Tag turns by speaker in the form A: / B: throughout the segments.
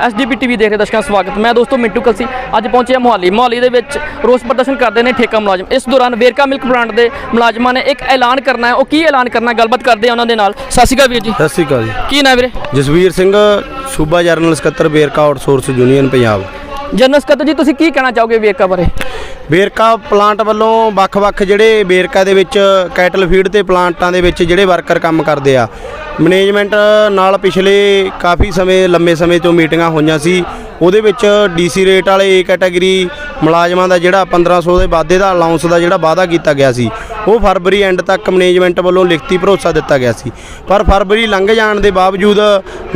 A: ਐਸਡੀਪੀ TV ਦੇਖ ਰਹੇ ਦਰਸ਼ਕਾਂ ਦਾ ਸਵਾਗਤ। ਮੈਂ ਦੋਸਤੋ ਮਿੰਟੂ ਕਲਸੀ ਅੱਜ ਪਹੁੰਚੇ ਹਾਂ ਮੋਹਾਲੀ। ਮੋਹਾਲੀ ਦੇ ਵਿੱਚ ਰੋਸ ਪ੍ਰਦਰਸ਼ਨ ਕਰਦੇ ਨੇ ਠੇਕਾ ਮੁਲਾਜ਼ਮ। ਇਸ ਦੌਰਾਨ ਵੇਰਕਾ ਮਿਲਕ ਪਲਾਂਟ ਦੇ ਮੁਲਾਜ਼ਮਾਂ ਨੇ ਇੱਕ ਐਲਾਨ ਕਰਨਾ ਹੈ। ਉਹ ਕੀ ਐਲਾਨ ਕਰਨਾ? ਗੱਲਬਾਤ ਕਰਦੇ ਆ ਉਹਨਾਂ ਦੇ ਨਾਲ। ਸਤਿ ਸ਼੍ਰੀ ਅਕਾਲ ਵੀਰ ਜੀ।
B: ਸਤਿ ਸ਼੍ਰੀ ਅਕਾਲ ਜੀ।
A: ਕੀ ਨਾਮ ਵੀਰੇ?
B: ਜਸਵੀਰ ਸਿੰਘ ਸੂਬਾ ਜਰਨਲ ਸਕੱਤਰ Verka outsource union Punjab.
A: General ਸਕੱਤਰ ਜੀ ਤੁਸੀਂ ਕੀ ਕਹਿਣਾ ਚਾਹੋਗੇ ਵੇਰਕਾ ਬਾਰੇ?
B: ਵੇਰਕਾ ਪਲਾਂਟ ਵੱਲੋਂ ਵੱਖ-ਵੱਖ ਜਿਹੜੇ ਵੇਰਕਾ ਦੇ ਵਿੱਚ ਕੈਟਲ ਫੀਡ ਤੇ ਪਲਾਂਟਾਂ ਦੇ ਵਿੱਚ ਜਿਹੜੇ ਵਰਕਰ ਕੰਮ ਕਰਦੇ ਆ। ਮੈਨੇਜਮੈਂਟ ਨਾਲ ਪਿਛਲੇ ਕਾਫੀ ਸਮੇਂ, ਲੰਮੇ ਸਮੇਂ ਤੋਂ ਮੀਟਿੰਗਾਂ ਹੋਈਆਂ ਸੀ। ਉਹਦੇ ਵਿੱਚ ਡੀਸੀ ਰੇਟ ਵਾਲੇ ਏ ਕੈਟਾਗਰੀ ਮੁਲਾਜ਼ਮਾਂ ਦਾ ਜਿਹੜਾ 1500 ਦੇ ਵਾਧੇ ਦਾ ਅਲਾਉਂਸ ਦਾ ਜਿਹੜਾ ਵਾਅਦਾ ਕੀਤਾ ਗਿਆ ਸੀ, ਉਹ ਫਰਵਰੀ ਐਂਡ ਤੱਕ ਮੈਨੇਜਮੈਂਟ ਵੱਲੋਂ ਲਿਖਤੀ ਭਰੋਸਾ ਦਿੱਤਾ ਗਿਆ ਸੀ। ਪਰ ਫਰਵਰੀ ਲੰਘ ਜਾਣ ਦੇ ਬਾਵਜੂਦ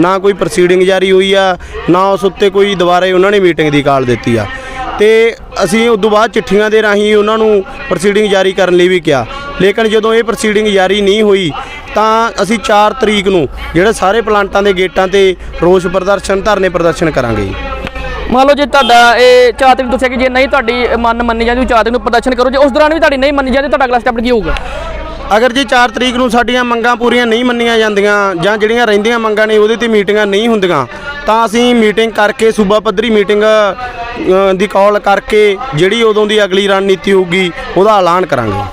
B: ਨਾ ਕੋਈ ਪ੍ਰੋਸੀਡਿੰਗ ਜਾਰੀ ਹੋਈ ਆ, ਨਾ ਉਸ ਉੱਤੇ ਕੋਈ ਦੁਬਾਰੇ ਉਹਨਾਂ ਨੇ ਮੀਟਿੰਗ ਦੀ ਕਾਲ ਦਿੱਤੀ ਆ। ਤੇ ਅਸੀਂ ਉਸ ਤੋਂ ਬਾਅਦ ਚਿੱਠੀਆਂ ਦੇ ਰਾਹੀਂ ਉਹਨਾਂ ਨੂੰ ਪ੍ਰੋਸੀਡਿੰਗ ਜਾਰੀ ਕਰਨ ਲਈ ਵੀ ਕਿਹਾ। ਲੇਕਿਨ ਜਦੋਂ ਇਹ ਪ੍ਰੋਸੀਡਿੰਗ ਜਾਰੀ ਨਹੀਂ ਹੋਈ ਤਾਂ ਅਸੀਂ 4 ਤਰੀਕ ਨੂੰ ਜਿਹੜੇ ਸਾਰੇ ਪਲਾਂਟਾਂ ਦੇ ਗੇਟਾਂ ਤੇ ਰੋਸ ਪ੍ਰਦਰਸ਼ਨ ਧਰਨੇ ਪ੍ਰਦਰਸ਼ਨ ਕਰਾਂਗੇ
A: ਮੰਨ ਲਓ ਜੇ ਤੁਹਾਡਾ ਇਹ ਚਾਰ ਤਰੀਕ ਦੱਸਿਆ ਕਿ ਜੇ ਨਹੀਂ ਤੁਹਾਡੀ ਮੰਨ ਮੰਨੀ ਜਾਂਦੀ ਉਹ ਤਰੀਕ ਨੂੰ ਪ੍ਰਦਰਸ਼ਨ ਕਰੋ। ਜੇ ਉਸ ਦੌਰਾਨ ਵੀ ਤੁਹਾਡੀ ਨਹੀਂ ਮੰਨੀ ਜਾਂਦੀ ਤੁਹਾਡਾ ਅਗਲਾ ਸਟੈਪ ਕੀ ਹੋਊਗਾ?
B: ਅਗਰ ਜੇ 4 ਤਰੀਕ ਨੂੰ ਸਾਡੀਆਂ ਮੰਗਾਂ ਪੂਰੀਆਂ ਨਹੀਂ ਮੰਨੀਆਂ ਜਾਂਦੀਆਂ ਜਾਂ ਜਿਹੜੀਆਂ ਰਹਿੰਦੀਆਂ ਮੰਗਾਂ ਨੇ ਉਹਦੇ ਤੇ ਮੀਟਿੰਗਾਂ ਨਹੀਂ ਹੁੰਦੀਆਂ ਤਾਂ ਅਸੀਂ ਮੀਟਿੰਗ ਕਰਕੇ ਸੂਬਾ ਪੱਧਰੀ ਮੀਟਿੰਗ ਦੀ ਕਾਲ ਕਰਕੇ ਜਿਹੜੀ ਉਦੋਂ ਦੀ ਅਗਲੀ ਰਣਨੀਤੀ ਹੋਊਗੀ, ਉਹਦਾ ਐਲਾਨ ਕਰਾਂਗੇ।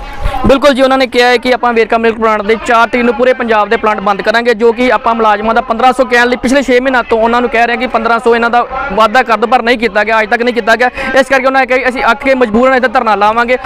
A: ਬਿਲਕੁਲ ਜੀ, ਉਹਨਾਂ ਨੇ ਕਿਹਾ ਹੈ ਕਿ ਆਪਾਂ ਵੇਰਕਾ ਮਿਲਕ ਪਲਾਂਟ ਦੇ 4 ਤਰੀਕ ਨੂੰ ਪੂਰੇ ਪੰਜਾਬ ਦੇ ਪਲਾਂਟ ਬੰਦ ਕਰਾਂਗੇ, ਜੋ ਕਿ ਆਪਾਂ ਮੁਲਾਜ਼ਮਾਂ ਦਾ 1500 ਕਹਿਣ ਲਈ ਪਿਛਲੇ 6 ਮਹੀਨਿਆਂ ਤੋਂ ਉਹਨਾਂ ਨੂੰ ਕਹਿ ਰਹੇ ਹਾਂ ਕਿ 1500 ਇਹਨਾਂ ਦਾ ਵਾਅਦਾ ਕਰ ਦੋ, ਪਰ ਨਹੀਂ ਕੀਤਾ ਗਿਆ, ਅੱਜ ਤੱਕ ਨਹੀਂ ਕੀਤਾ ਗਿਆ। ਇਸ ਕਰਕੇ ਉਹਨਾਂ ਨੇ ਕਿਹਾ ਕਿ ਅਸੀਂ ਅੱਕ ਕੇ ਮਜਬੂਰਨ ਇੱਥੇ ਧਰਨਾ ਲਾਵਾਂਗੇ।